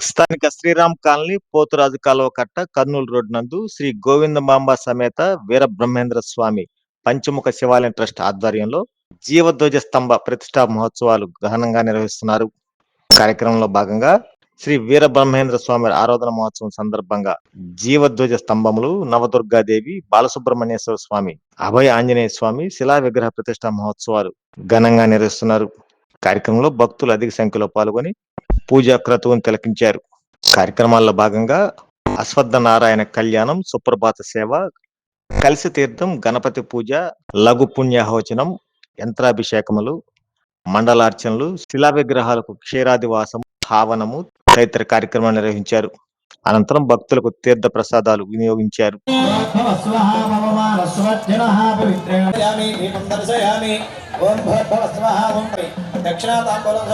స్థానిక శ్రీరామ్ కాలనీ పోతురాజు కాలువ కట్ట కర్నూలు రోడ్ నందు శ్రీ గోవిందమాంబ సమేత వీర బ్రహ్మేంద్ర స్వామి పంచముఖ శివాలయం ట్రస్ట్ ఆధ్వర్యంలో జీవధ్వజ స్తంభ ప్రతిష్టా మహోత్సవాలు ఘనంగా నిర్వహిస్తున్నారు. కార్యక్రమంలో భాగంగా శ్రీ వీర బ్రహ్మేంద్ర స్వామి ఆరాధన మహోత్సవం సందర్భంగా జీవధ్వజ స్తంభములు నవదుర్గాదేవి బాలసుబ్రహ్మణ్యేశ్వర స్వామి అభయ ఆంజనేయ స్వామి శిలా విగ్రహ ప్రతిష్టా మహోత్సవాలు ఘనంగా నిర్వహిస్తున్నారు. కార్యక్రమంలో భక్తులు అధిక సంఖ్యలో పాల్గొని పూజా క్రతువును తిలకించారు. కార్యక్రమాల్లో భాగంగా అశ్వత్థ నారాయణ కళ్యాణం సుప్రభాత సేవ కలిసి తీర్థం గణపతి పూజ లఘు పుణ్యాహోచనం యంత్రాభిషేకములు మండలార్చనలు శిలా విగ్రహాలకు క్షీరాదివాసం హావనము తదితర కార్యక్రమాలు నిర్వహించారు. అనంతరం భక్తులకు తీర్థ ప్రసాదాలు వినియోగించారు. దక్షిణాతాంబూలం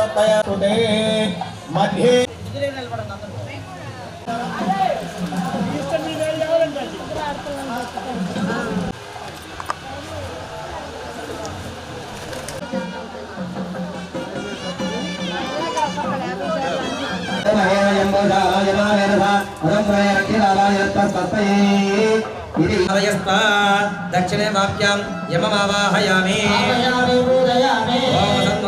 మధ్యే దక్షిణే వాక్యాం యమమావాహయామి.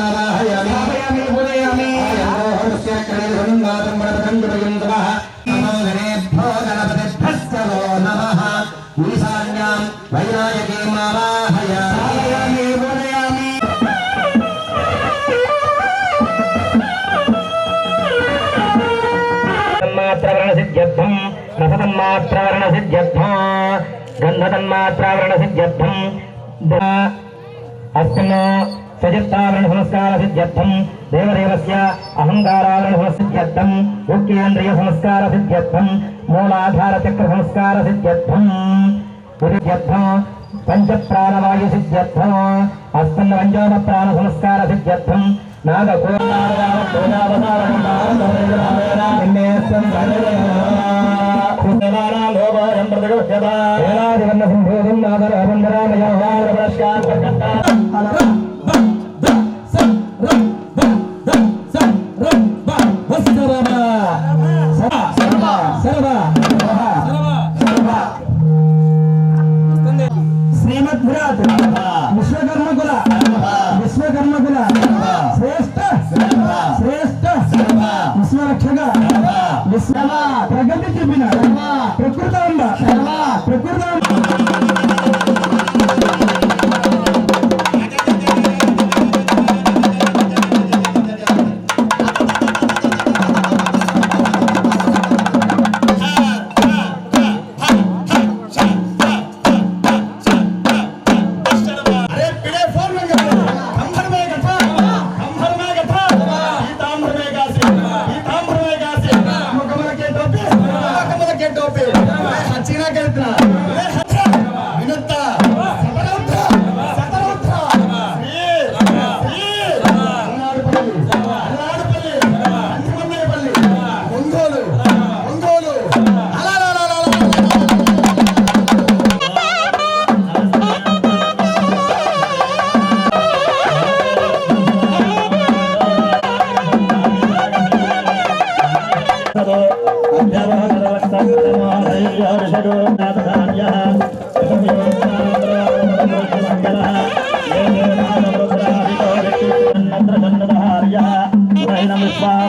ఆవాహయామి పూజయామి ఆయోహస్య క్రీడున్మాతం వరదకండుపయం తమః నమో గణేభ్యో గణపతిభ్యశ్చలో నమః ఈశాన్యాం వైరాజకీమావాహయామి ఆవాహయామి పూజయామి తన్మాత్రవరణ సిద్ధ్యర్థం రసతన్మాత్రవరణ సిద్ధ్యర్థం గంధతన్మాత్రవరణ సిద్ధ్యర్థం అస్మిన్ సజిత్తావరణ సంస్కార సిద్ధ్యర్థం దేవదేవస్య అహంకారావరణ సంసిద్ధ్యర్థం ముఖ్యేంద్రియ సంస్కార సిద్ధ్యర్థం మూలాధార చక్ర సంస్కార సిద్ధ్యర్థం సిద్ధ్యర్థం పంచ ప్రాణవాయు సిద్ధ్యర్థం అస్మిన్ పంచోమ ప్రాణ సంస్కార సిద్ధ్యర్థం నాగ శ్రీమద్ విశ్వ ప్రగతి చెప్పిన ప్రకృతం ప్రకృతం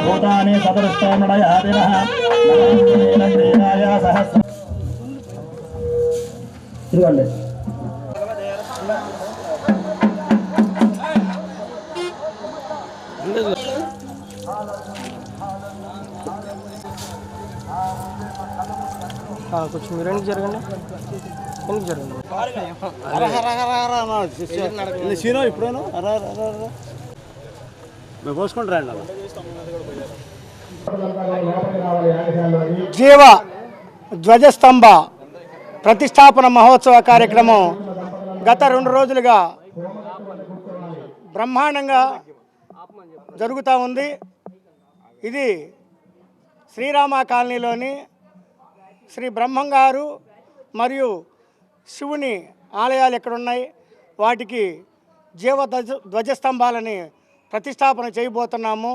భూతాని సదృష్టమడయాదినః సహస్ర ఇదిగోండి. కొంచెం మీరు ఎందుకు జరగండి ఎందుకు జరగండి సీనో ఇప్పుడేను మేము పోసుకుంటారా అండి అలా జీవ ధ్వజస్తంభ ప్రతిష్టాపన మహోత్సవ కార్యక్రమం గత రెండు రోజులుగా బ్రహ్మాండంగా జరుగుతూ ఉంది ఇది శ్రీరామ కాలనీలోని శ్రీ బ్రహ్మంగారు మరియు శివుని ఆలయాలు ఎక్కడున్నాయి? వాటికి జీవ ధ్వజ ధ్వజస్తంభాలని ప్రతిష్టాపన చేయబోతున్నాము.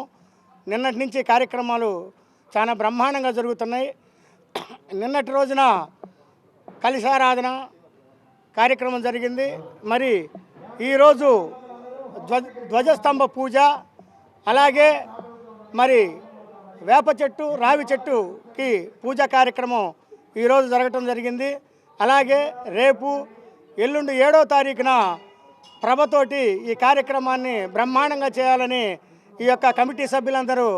నిన్నటి నుంచి కార్యక్రమాలు చాలా బ్రహ్మాండంగా జరుగుతున్నాయి. నిన్నటి రోజున కలిశారాధన కార్యక్రమం జరిగింది. మరి ఈరోజు ధ్వజ ధ్వజస్తంభ పూజ అలాగే మరి వేప చెట్టు రావి చెట్టుకి పూజ కార్యక్రమం ఈరోజు జరగటం జరిగింది. అలాగే రేపు ఎల్లుండి ఏడో తారీఖున ప్రభతోటి ఈ కార్యక్రమాన్ని బ్రహ్మాండంగా చేయాలని ఈ యొక్క కమిటీ సభ్యులందరూ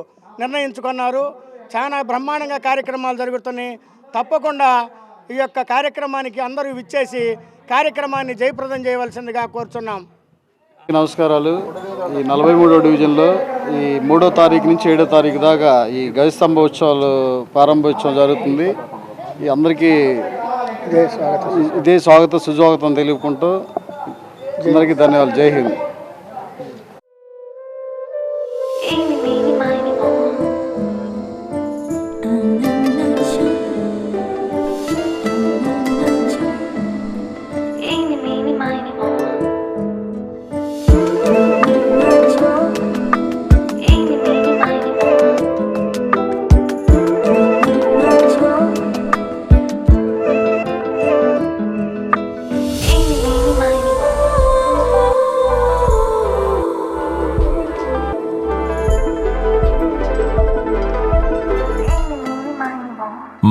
నిర్ణయించుకున్నారు. చాలా బ్రహ్మాండంగా కార్యక్రమాలు జరుగుతున్నాయి. తప్పకుండా ఈ యొక్క కార్యక్రమానికి అందరూ విచ్చేసి కార్యక్రమాన్ని జయప్రదం చేయవలసిందిగా కోరుచున్నాం. నమస్కారాలు. ఈ నలభై మూడో డివిజన్లో ఈ మూడో తారీఖు నుంచి ఏడో తారీఖు దాకా ఈ గజస్తంభ ఉత్సవాలు ప్రారంభోత్సవం జరుగుతుంది. అందరికీ ఇదే స్వాగతం సుస్వాగతం తెలుపుకుంటూ అందరికీ ధన్యవాదాలు. జై హింద్.